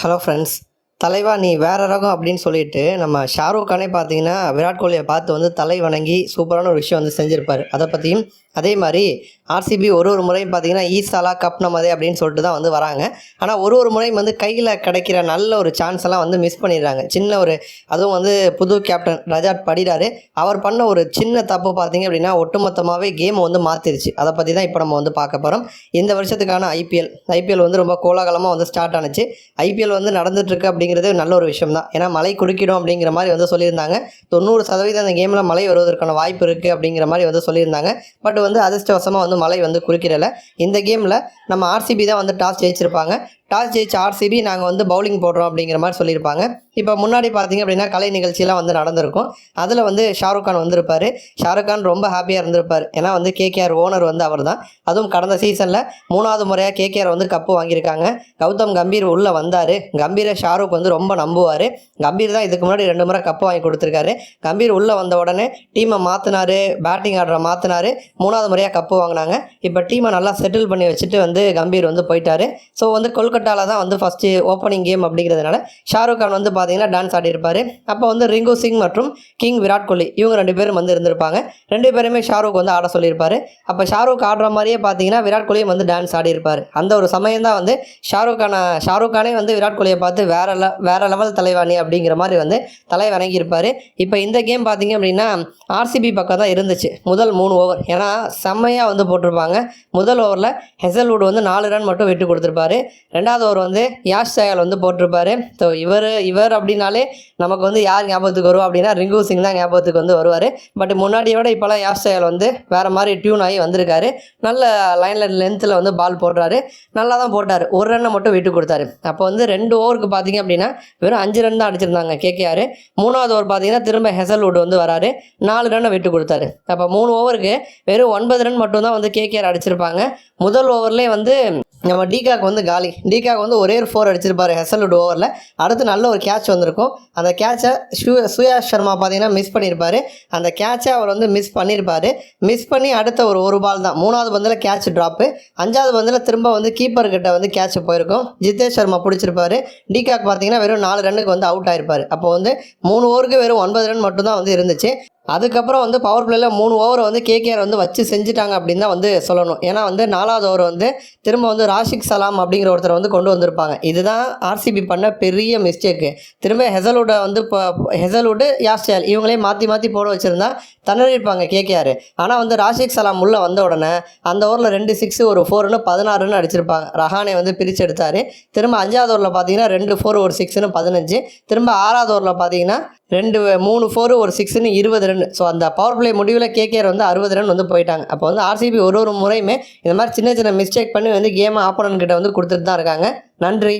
Hello friends. தலைவா நீ வேற ரகம் அப்படின்னு சொல்லிட்டு நம்ம ஷாருக் கானே பார்த்தீங்கன்னா விராட் கோலியை பார்த்து வந்து தலை வணங்கி சூப்பரான ஒரு விஷயம் வந்து செஞ்சுருப்பார். அதை பற்றியும் அதே மாதிரி ஆர்சிபி ஒரு ஒரு முறையும் பார்த்தீங்கன்னா ஈசாலா கப் நமதே அப்படின்னு சொல்லிட்டு தான் வந்து வராங்க. ஆனால் ஒரு ஒரு முறையும் வந்து கையில் கிடைக்கிற நல்ல ஒரு சான்ஸ் எல்லாம் வந்து மிஸ் பண்ணிடுறாங்க. சின்ன ஒரு அதுவும் வந்து புது கேப்டன் ரஜாட் படிடாரு அவர் பண்ண ஒரு சின்ன தப்பு பார்த்தீங்க அப்படின்னா ஒட்டுமொத்தமாகவே கேமை வந்து மாற்றிருச்சு அதை பற்றி தான் இப்போ நம்ம வந்து பார்க்க போகிறோம் இந்த வருஷத்துக்கான ஐபிஎல் ஐபிஎல் வந்து ரொம்ப கோலாகலமாக வந்து ஸ்டார்ட் ஆனுச்சு. ஐபிஎல் வந்து நடந்துட்டுருக்கு அப்படிங்கிறது நல்ல ஒரு விஷயம் தான். ஏன்னா மழை குடிக்கிடும் அப்படிங்கிற மாதிரி வந்து சொல்லியிருந்தாங்க. தொண்ணூறு சதவீதம் அந்த கேமில் மழை வருவதற்கான வாய்ப்பு இருக்குது அப்படிங்கிற மாதிரி வந்து சொல்லியிருந்தாங்க. பட் வந்து அதிர்ஷ்டவசமாக வந்து மழை வந்து குறுக்கிடல. இந்த கேமில் நம்ம ஆர்சிபி தான் வந்து டாஸ் ஜெயிச்சிருப்பாங்க. டாஸ் ஜெயிச்ச ஆர்சிபி நாங்கள் வந்து பவுலிங் போடுறோம் அப்படிங்கிற மாதிரி சொல்லியிருப்பாங்க. இப்போ முன்னாடி பார்த்தீங்க அப்படின்னா கலை நிகழ்ச்சியெல்லாம் வந்து நடந்திருக்கும். அதில் வந்து ஷாருக் கான் வந்திருப்பார். ஷாருக் கான் ரொம்ப ஹாப்பியாக இருந்திருப்பார். ஏன்னா வந்து கேகேஆர் ஓனர் வந்து அவர் தான் அதுவும் கடந்த சீசனில் மூணாவது முறையாக கேகேஆர் வந்து கப்பு வாங்கியிருக்காங்க. கௌதம் கம்பீர் உள்ளே வந்தார். கம்பீரை ஷாருக் வந்து ரொம்ப நம்புவார். கம்பீர் தான் இதுக்கு முன்னாடி ரெண்டு முறை கப்பு வாங்கி கொடுத்துருக்காரு. கம்பீர் உள்ளே வந்த உடனே டீமை மாற்றினார் பேட்டிங் ஆர்டரை மாற்றினார் மூணாவது முறையாக கப்பு வாங்கினாங்க. இப்போ டீமை நல்லா செட்டில் பண்ணி வச்சுட்டு வந்து கம்பீர் வந்து போயிட்டார். ஸோ வந்து கொல்கத்தா கொல்கட்டாவில் தான் வந்து ஃபஸ்ட்டு ஓப்பனிங் கேம் அப்படிங்கிறதுனால ஷாருக் கான் வந்து பார்த்தீங்கன்னா டான்ஸ் ஆடிருப்பார் அப்போ வந்து ரிங்கு சிங் மற்றும் கிங் விராட் கோலி இவங்க ரெண்டு பேரும் வந்து இருந்திருப்பாங்க. ரெண்டு பேருமே ஷாருக் வந்து ஆட சொல்லியிருப்பார். அப்போ ஷாருக் ஆடுற மாதிரியே பார்த்தீங்கன்னா விராட் கோலியும் வந்து டான்ஸ் ஆடிருப்பார் அந்த ஒரு சமயம் தான் வந்து ஷாருக் கான ஷாருக் கானே வந்து விராட் கோலியை பார்த்து வேற லெ வேற லெவல் தலைவாணி அப்படிங்கிற மாதிரி வந்து தலை வணங்கியிருப்பார். இப்போ இந்த கேம் பார்த்தீங்க அப்படின்னா ஆர்சிபி பக்கம் தான் இருந்துச்சு. முதல் மூணு ஓவர் ஏன்னா செம்மையாக வந்து போட்டிருப்பாங்க. முதல் ஓவரில் ஹெசல்வுட் வந்து நாலு ரன் மட்டும் விட்டு கொடுத்துருப்பாரு. ரெண்டாவது ஓவர் வந்து யாஷ் சயால் வந்து போட்டிருப்பாரு. ஸோ இவர் இவர் அப்படின்னாலே நமக்கு வந்து யார் ஞாபகத்துக்கு வரும் அப்படின்னா ரிங்கு சிங் தான் ஞாபகத்துக்கு வந்து வருவார். பட் முன்னாடியோட இப்போலாம் யாஷ் சயால் வந்து வேறு மாதிரி டியூன் ஆகி வந்திருக்காரு. நல்ல லைனில் லென்த்தில் வந்து பால் போடுறாரு. நல்லா தான் போட்டார். ஒரு ரன்னை மட்டும் விட்டு கொடுத்தாரு. அப்போ வந்து ரெண்டு ஓவருக்கு பார்த்தீங்க அப்படின்னா வெறும் அஞ்சு ரன் தான் அடிச்சிருந்தாங்க கேகேஆர். மூணாவது ஓவர் பார்த்தீங்கன்னா திரும்ப ஹெசல்வுட் வந்து வராரு. நாலு ரன்னை விட்டு கொடுத்தாரு. அப்போ மூணு ஓவருக்கு வெறும் ஒன்பது ரன் மட்டும்தான் வந்து கேகேஆர் அடிச்சிருப்பாங்க. முதல் ஓவர்லேயே வந்து நம்ம டிகாக் வந்து காலி. டி டிகாக் வந்து ஒரே ஒரு ஃபோர் அடிச்சிருப்பாரு ஹெசல்வுட் ஓவரில் அடுத்து நல்ல ஒரு கேட்ச் வந்திருக்கும். அந்த கேட்சை ஷூ சுயாஷ் சர்மா பார்த்தீங்கன்னா மிஸ் பண்ணியிருப்பாரு அந்த கேட்சை அவர் வந்து மிஸ் பண்ணியிருப்பார் மிஸ் பண்ணி அடுத்த ஒரு ஒரு பால் தான். மூணாவது பந்தில் கேட்ச் ட்ராப்பு அஞ்சாவது பந்தில் திரும்ப வந்து கீப்பர்கிட்ட வந்து கேட்ச் போயிருக்கும். ஜிதேஷ் சர்மா பிடிச்சிருப்பாரு. டிகாக் பார்த்தீங்கன்னா வெறும் நாலு ரன்னுக்கு வந்து அவுட் ஆயிருப்பார். அப்போ வந்து மூணு ஓவருக்கு வெறும் ஒன்பது ரன் மட்டும்தான் வந்து இருந்துச்சு. அதுக்கப்புறம் வந்து பவர் பிளேயில் மூணு ஓவர் வந்து கேகேஆர் வந்து வச்சு செஞ்சுட்டாங்க அப்படின்னு தான் வந்து சொல்லணும். ஏன்னா வந்து நாலாவது ஓவர் வந்து திரும்ப வந்து ராஷிக் சலாம் அப்படிங்கிற ஒருத்தர் வந்து கொண்டு வந்திருப்பாங்க. இதுதான் ஆர்சிபி பண்ண பெரிய மிஸ்டேக்கு திரும்ப ஹெசல்வுட்டை வந்து இப்போ ஹெசல்வுட்டு யாஸ்டேல் இவங்களே மாற்றி மாற்றி போட வச்சுருந்தா திணறிருப்பாங்க கேகேஆர் ஆனால் வந்து ராஷிக் சலாம் உள்ளே வந்த உடனே அந்த ஓவரில் ரெண்டு சிக்ஸு ஒரு ஃபோர்னு பதினாறுன்னு அடிச்சிருப்பாங்க. ரஹானே வந்து பிரித்து எடுத்தார். திரும்ப அஞ்சாவது ஓவரில் பார்த்தீங்கன்னா ரெண்டு ஃபோர் ஒரு சிக்ஸ்னு பதினஞ்சு. திரும்ப ஆறாவது ஓவரில் பார்த்தீங்கன்னா ரெண்டு மூணு ஃபோர் ஒரு சிக்ஸ்னு இருபது ரன் ஸோ அந்த பவர் பிளே முடிவில் கேகேஆர் வந்து அறுபது ரன் வந்து போயிட்டாங்க. அப்போ வந்து ஆர்சிபி ஒரு ஒரு முறையுமே இந்த மாதிரி சின்ன சின்ன மிஸ்டேக் பண்ணி வந்து கேமை ஆப்போனன்கிட்ட வந்து கொடுத்துட்டு தான் இருக்காங்க. நன்றி.